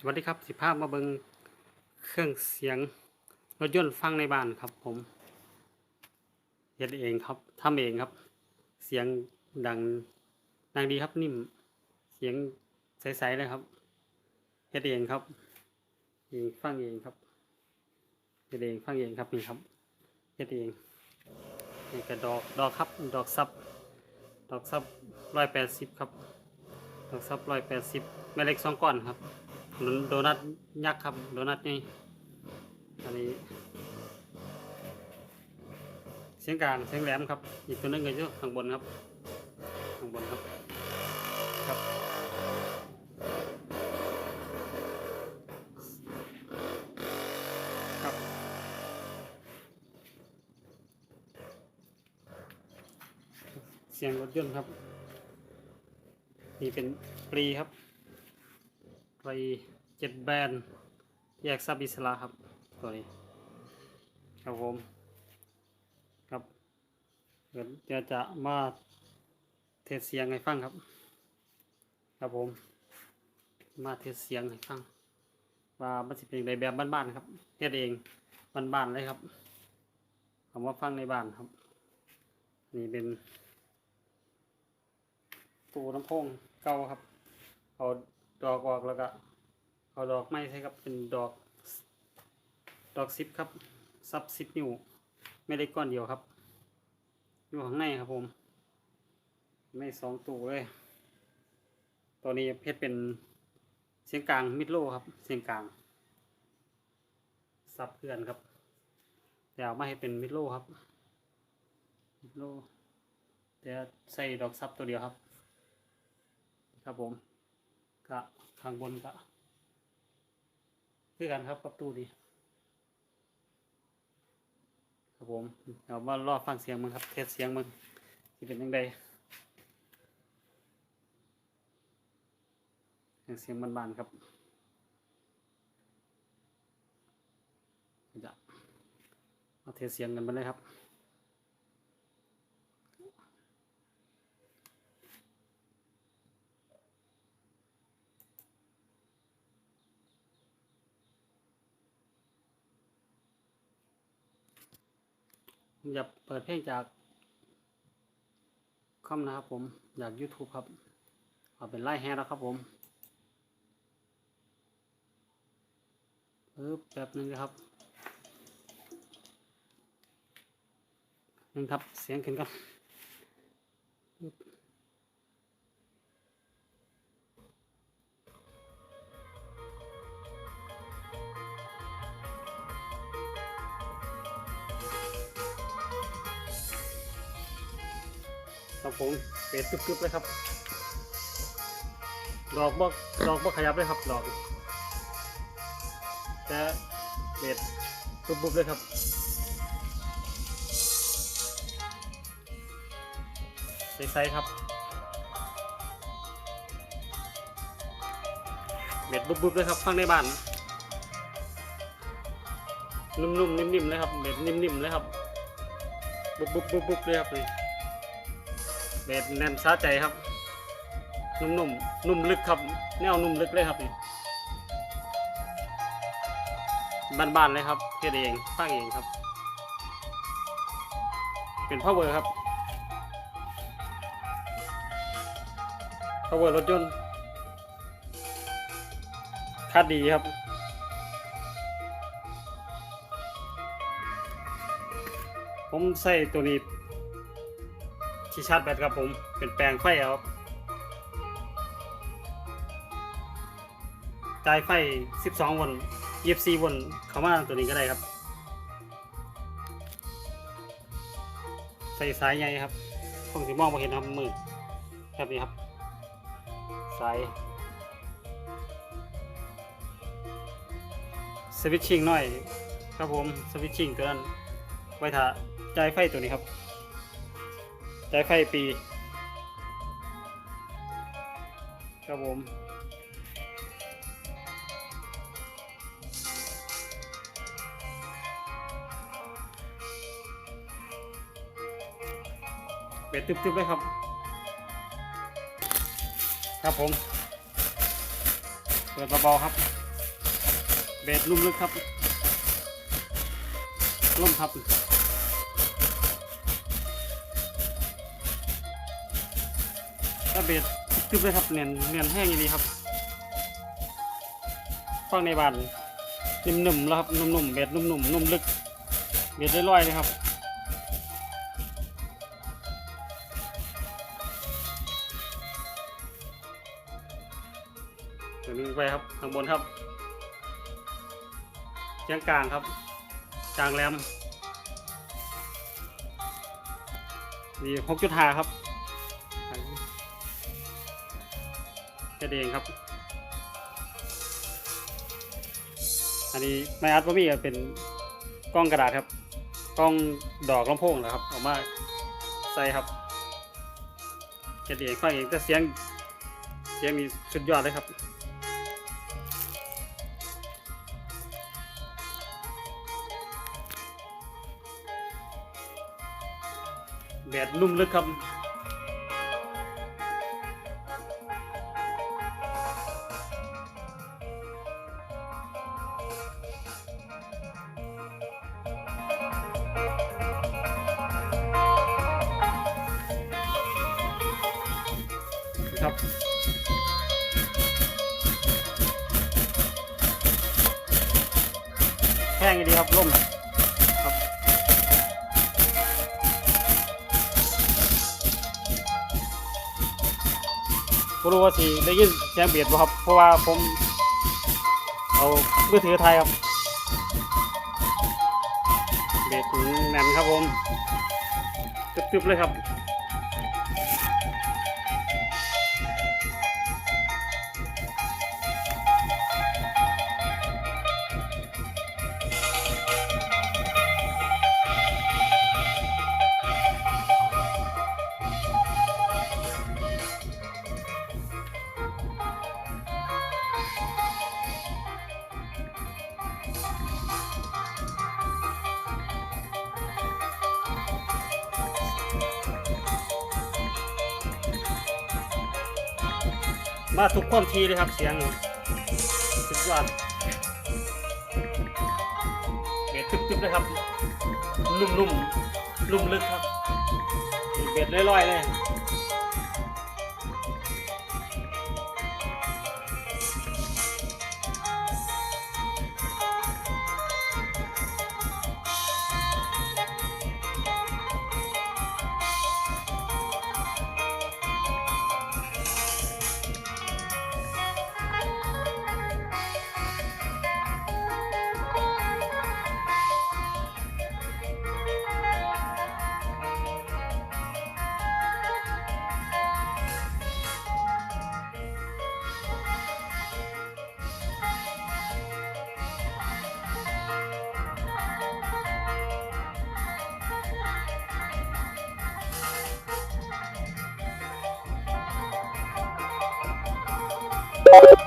สวัสดีครับสิภาพมาเบิงเครื่องเสียงรถยนต์ฟังในบ้านครับ ผมเฮ็ดเองครับทำเองครับ เสียงดังดังดีครับนิ่มเสียงใสๆเลยครับเฮ็ดเองครับเองฟังเองครับเฮ็ดเองฟังเองครับนี่ครับเฮ็ดเองนี่ก็ดอกดอกครับดอกซับดอกซับร้อยแปดสิบครับดอกซับร้อยแปดสิบแม่เล็กสองก้อนครับ โดนัทยักษ์ครับ โดนัทนี่อันนี้ เสียงกลางเสียงแหลมครับ อีกตัวนึงก็อยู่ข้างบนครับ ข้างบนครับ ครับครับ เสียงรถยนต์ครับ นี่เป็นปรีครับ ไปเจ็ดแบนแยกซับอิสระครับตัวนี้ครับผมครับเดี๋ยวจะมาเทสเสียงให้ฟังครับ ครับผม มาเทสเสียงให้ฟัง ว่ามันสิเป็นในแบบบ้านๆครับเฮ็ดเองบ้านๆเลยครับเอามาฟังในบ้านครับ นี่เป็น ตู้ลำโพงเก่าครับ เอา ดอกออกแล้วก็เอาดอกไม้ใช่ครับเป็นดอก ดอกซิปครับซับซิปนิ้วไม่ได้ก้อนเดียวครับ อยู่ข้างในครับผม ไม่สองตู้เลย ตัวนี้เพชรเป็นเสียงกลางมิดโลครับ เสียงกลางซับเพื่อนครับแต่เอามาให้เป็นมิดโลครับมิดโลแต่ใส่ดอกซับตัวเดียวครับ ครับผม ก็ข้างบนก็คือกันครับกับตู้ดีครับผมเดี๋ยวมารอฟังเสียงมันครับ เทสเสียงมันที่เป็นยังไงเสียงบานๆครับจะเอาเทสเสียงกันไปเลยครับ อยากเปิดเพลงจากคอมนะครับผมอยาก YouTube ครับเอาเป็นไล่แฮแล้วครับผมปึ๊บแบบนึงนะครับนึงครับ เสียงขึ้นครับ ครับผมเป็ดกึบๆเลยครับดอกบ่ดอกบ่ขยับเลยครับดอกแต่เบ็ดปุ๊บๆเลยครับใสๆครับเบ็ดบุบๆเลยครับฟังในบ้าน นุ่มๆนิ่มๆเลยครับเบ็ดนิ่มๆเลยครับ บุบๆๆๆเลยครับนี่ เบ็ดแน่นซาใจครับ นุ่มๆ นุ่มลึกครับ แนวนุ่มลึกเลยครับนี่บ้านๆเลยครับเฮ็ดเองฟังเองครับ เป็นพาวเวอร์ครับพาวเวอร์รถยนต์คัดดีครับผมใส่ตัวนี้ ที่ชาร์จแบตครับผมเป็นแปลงไฟครับจ่ายไฟ 12วัน24วันเข้ามาตัวนี้ก็ได้ครับ ใส่สายใหญ่ครับคงสิมองไม่เห็นครับมือแบบนี้ครับ สายสวิตชิ่งหน่อย ครับผมสวิตชิ่งตัวนั้นไว้ถ้าจ่ายไฟตัวนี้ครับ จ่ายไฟปี ครับผมเบ็ดตึบๆเลยครับ ครับผม เปิดเบาๆครับ เบสลุ่มลึกครับล่มครับ เบสทึบเลยครับเนียนเนียนแห้งอย่างนี้ครับฟังในบ้านนุ่มๆแล้วครับนุ่มๆเบสนุ่มๆนุ่มลึก เบสลอยๆเลยครับตัวนี้ไปครับข้างบนครับเชียงกลางครับกลางแรมนี่หกจุดห้าครับ แค่เองครับ อันนี้ไม่อัดว่ามีเป็นกล้องกระดาษครับกล้องดอกลำโพงนะครับเอามาใส่ครับแค่เองฟังเองแต่เสียงเสียงมีสุดยอดเลยครับแดดลุ่มลึกครับ ครับแห้งดีครับล่มครับบ่รู้ว่าสิได้ยินเสียงเบียดบ่ครับ เพราะว่าผมเอามือถือถ่ายครับเบียดถึงแน่นครับผมตึบๆเลยครับ มาทุกความทีเลยครับเสียงสุดยอดเบสตึ๊บๆเลยครับ นุ่มๆลุ่มลึกครับเบ็ดลอยๆเลย you.